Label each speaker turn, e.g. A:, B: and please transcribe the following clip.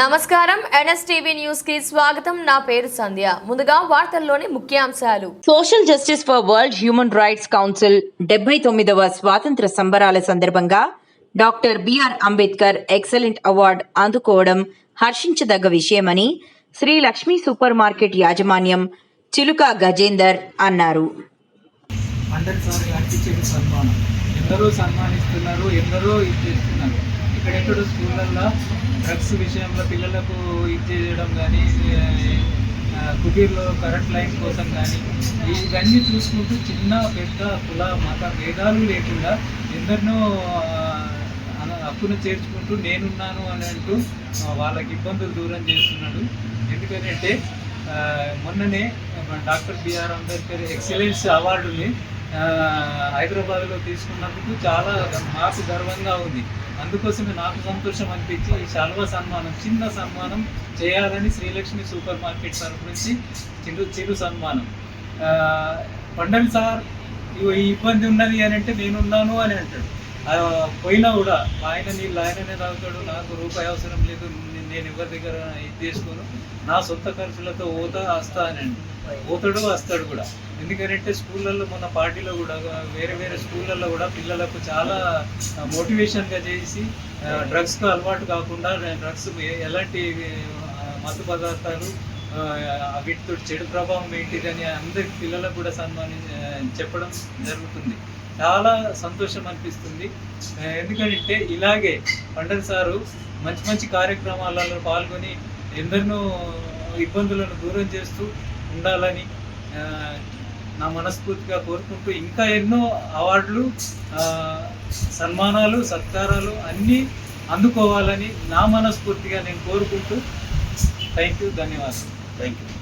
A: నమస్కారం. ఎన్ఎస్టీవీ న్యూస్కి స్వాగతం. నా పేరు సంధ్య. ముందుగా వార్తల్లోని ముఖ్యాంశాలు.
B: Social justice for world human rights council డెబ్బై తొమ్మిదవ స్వాతంత్ర సంబరాల సందర్భంగా doctor B R Ambedkar excellent award అందుకోవడం హర్షించదగ్గ విషయమని శ్రీ లక్ష్మీ సూపర్ మార్కెట్ యాజమాన్యం చిలుక గజేందర్ అన్నారు.
C: ఎందరో సన్మానిస్తున్నారు ఎందరో ఇది చేస్తున్నారు. ఇక్కడెక్కడో స్కూళ్ళల్లో డ్రగ్స్ విషయంలో పిల్లలకు ఇది చేయడం కానీ కుటీర్లో కరెంట్ లైన్ కోసం కానీ ఇవన్నీ చూసుకుంటూ చిన్న పెద్ద కుల మత భేదాలు లేకుండా ఎందరినో ఆ, హక్కును చేర్చుకుంటూ నేనున్నాను అని అంటూ వాళ్ళకి ఇబ్బందులు దూరం చేస్తున్నాడు. ఎందుకంటే మొన్ననే డాక్టర్ బిఆర్ అంబేద్కర్ ఎక్సలెన్స్ అవార్డుని హైదరాబాద్లో తీసుకున్నందుకు చాలా నాకు గర్వంగా ఉంది. అందుకోసమే నాకు సంతోషం అనిపించి ఈ శాల్వా సన్మానం చిన్న సన్మానం చేయాలని శ్రీలక్ష్మి సూపర్ మార్కెట్ తరఫు నుంచి చిరు చిరు సన్మానం. పండవి సార్ ఇగో ఈ ఇబ్బంది ఉన్నది అని అంటే నేనున్నాను అని అంటాడు. పోయినా కూడా ఆయన నీళ్ళు ఆయననే తాగుతాడు నాకు రూపాయి అవసరం లేదు నేను ఎవరి దగ్గర ఇది చేసుకోను. నా సొంత ఖర్చులతో పోతా వస్తా అని పోతాడు వస్తాడు కూడా. ఎందుకంటే స్కూళ్ళల్లో మన పార్టీలో కూడా వేరే వేరే స్కూళ్ళల్లో కూడా పిల్లలకు చాలా మోటివేషన్గా చేసి డ్రగ్స్కు అలవాటు కాకుండా డ్రగ్స్ ఎలాంటి మత్తు పదార్థాలు వీటితో చెడు ప్రభావం ఏంటిదని అందరి పిల్లలకు కూడా సన్మాని చెప్పడం జరుగుతుంది. చాలా సంతోషం అనిపిస్తుంది. ఎందుకంటే ఇలాగే పండల్ సారు మంచి మంచి కార్యక్రమాలలో పాల్గొని ఎందరినో ఇబ్బందులను దూరం చేస్తూ ఉండాలని నా మనస్ఫూర్తిగా కోరుకుంటూ ఇంకా ఎన్నో అవార్డులు సన్మానాలు సత్కారాలు అన్నీ అందుకోవాలని నా మనస్ఫూర్తిగా నేను కోరుకుంటూ థ్యాంక్ యూ ధన్యవాదాలు. Thank you